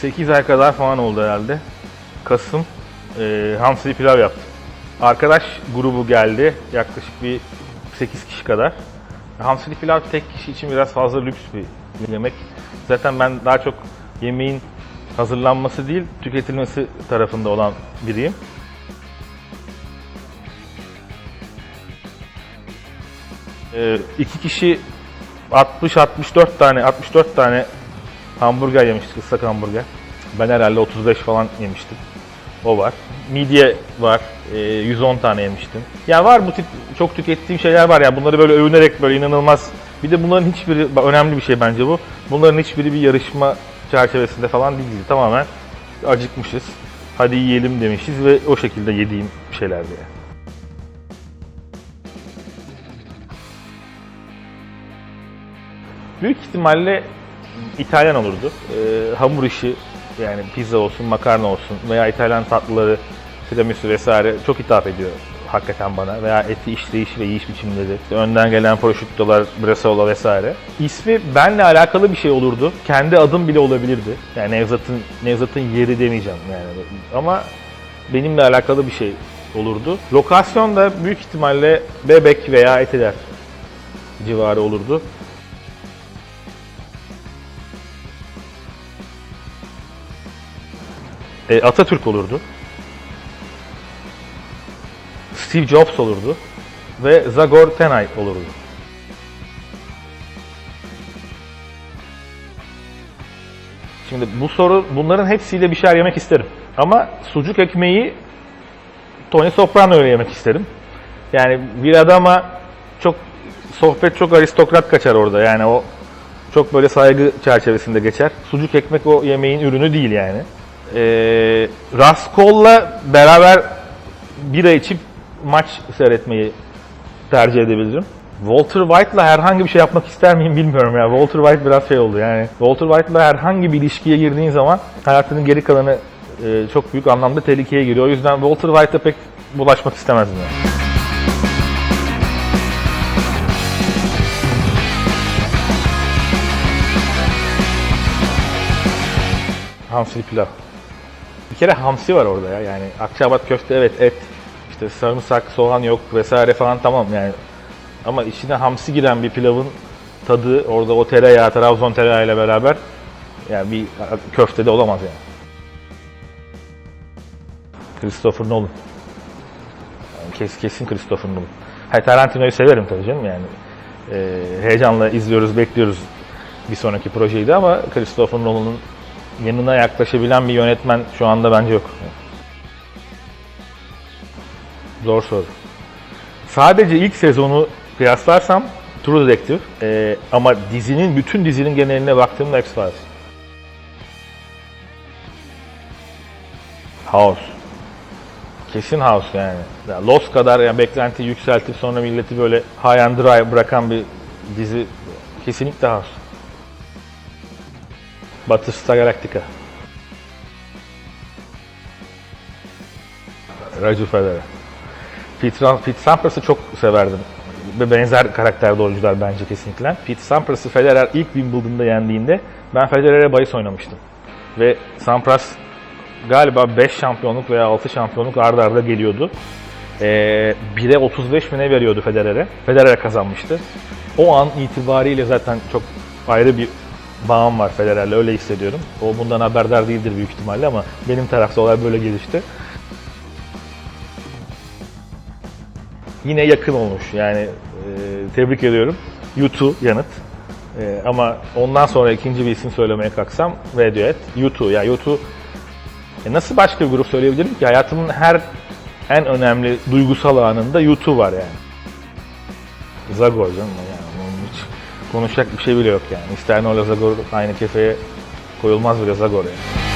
8 ay kadar falan oldu herhalde. Kasım e, hamsili pilav yaptım. Arkadaş grubu geldi. Yaklaşık bir 8 kişi kadar. Hamsili pilav tek kişi için biraz fazla lüks bir yemek. Zaten ben daha çok yemeğin hazırlanması değil, tüketilmesi tarafında olan biriyim. Ee, iki kişi 60-64 tane 64 tane hamburger yemiştik, ıslak hamburger. Ben herhalde 35 falan yemiştim. O var. Midye var. Ee, 110 tane yemiştim. Ya var bu tip çok tükettiğim şeyler var ya. Bunları böyle övünerek böyle inanılmaz. Bir de bunların hiçbiri önemli bir şey bence bu. Bunların hiçbiri bir yarışma çerçevesinde falan değildi. Tamamen acıkmışız. Hadi yiyelim demişiz ve o şekilde yediğim şeylerdi yani. Büyük ihtimalle İtalyan olurdu. Ee, hamur işi yani pizza olsun, makarna olsun veya İtalyan tatlıları, tiramisu vesaire çok hitap ediyor hakikaten bana. Veya eti işleyiş ve yiyiş biçimleri, işte önden gelen prosciuttolar, bresaola vesaire. İsmi benle alakalı bir şey olurdu. Kendi adım bile olabilirdi. Yani Nevzat'ın Nevzat'ın yeri demeyeceğim yani. Ama benimle alakalı bir şey olurdu. Lokasyon da büyük ihtimalle Bebek veya Etiler civarı olurdu. E, Atatürk olurdu. Steve Jobs olurdu. Ve Zagor Tenay olurdu. Şimdi bu soru, bunların hepsiyle bir şeyler yemek isterim. Ama sucuk ekmeği Tony Soprano ile yemek isterim. Yani bir adama çok sohbet çok aristokrat kaçar orada. Yani o çok böyle saygı çerçevesinde geçer. Sucuk ekmek o yemeğin ürünü değil yani. Ee, Raskol'la beraber bira içip maç seyretmeyi tercih edebilirim. Walter White'la herhangi bir şey yapmak ister miyim bilmiyorum ya. Walter White biraz şey oldu yani. Walter White'la herhangi bir ilişkiye girdiğin zaman hayatının geri kalanı e, çok büyük anlamda tehlikeye giriyor. O yüzden Walter White'a pek bulaşmak istemezdim yani. Hamsili pilav. Bir kere hamsi var orada ya. Yani akçabat köfte evet et. İşte sarımsak, soğan yok vesaire falan tamam yani. Ama içine hamsi giren bir pilavın tadı orada o tereyağı, Trabzon tereyağı ile beraber yani bir köftede olamaz yani. Christopher Nolan. Yani kes, kesin Christopher Nolan. Hayır Tarantino'yu severim tabii canım yani. Ee, heyecanla izliyoruz, bekliyoruz bir sonraki projeyi de ama Christopher Nolan'ın yanına yaklaşabilen bir yönetmen şu anda bence yok. Zor soru. Sadece ilk sezonu kıyaslarsam True Detective ee, ama dizinin bütün dizinin geneline baktığımda X-Files. House. Kesin House yani. Ya Lost kadar yani beklenti yükseltip sonra milleti böyle high and dry bırakan bir dizi kesinlikle House. Battlestar Galactica. Roger Federer. Pete, Pete Sampras'ı çok severdim. Ve benzer karakterde oyuncular bence kesinlikle. Pete Sampras'ı Federer ilk Wimbledon'da yendiğinde ben Federer'e bahis oynamıştım. Ve Sampras galiba 5 şampiyonluk veya 6 şampiyonluk arda arda geliyordu. Ee, 1'e 35 mi ne veriyordu Federer'e. Federer kazanmıştı. O an itibariyle zaten çok ayrı bir bağım var Federer'le öyle hissediyorum. O bundan haberdar değildir büyük ihtimalle ama benim tarafta olay böyle gelişti. Yine yakın olmuş yani e, tebrik ediyorum. YouTube yanıt. E, ama ondan sonra ikinci bir isim söylemeye kalksam Radiohead. YouTube ya YouTube e, nasıl başka bir grup söyleyebilirim ki hayatımın her en önemli duygusal anında YouTube var yani. Zagor canım yani onun hiç konuşacak bir şey bile yok yani. İster Nola Zagor aynı kefeye koyulmaz bile Zagor yani.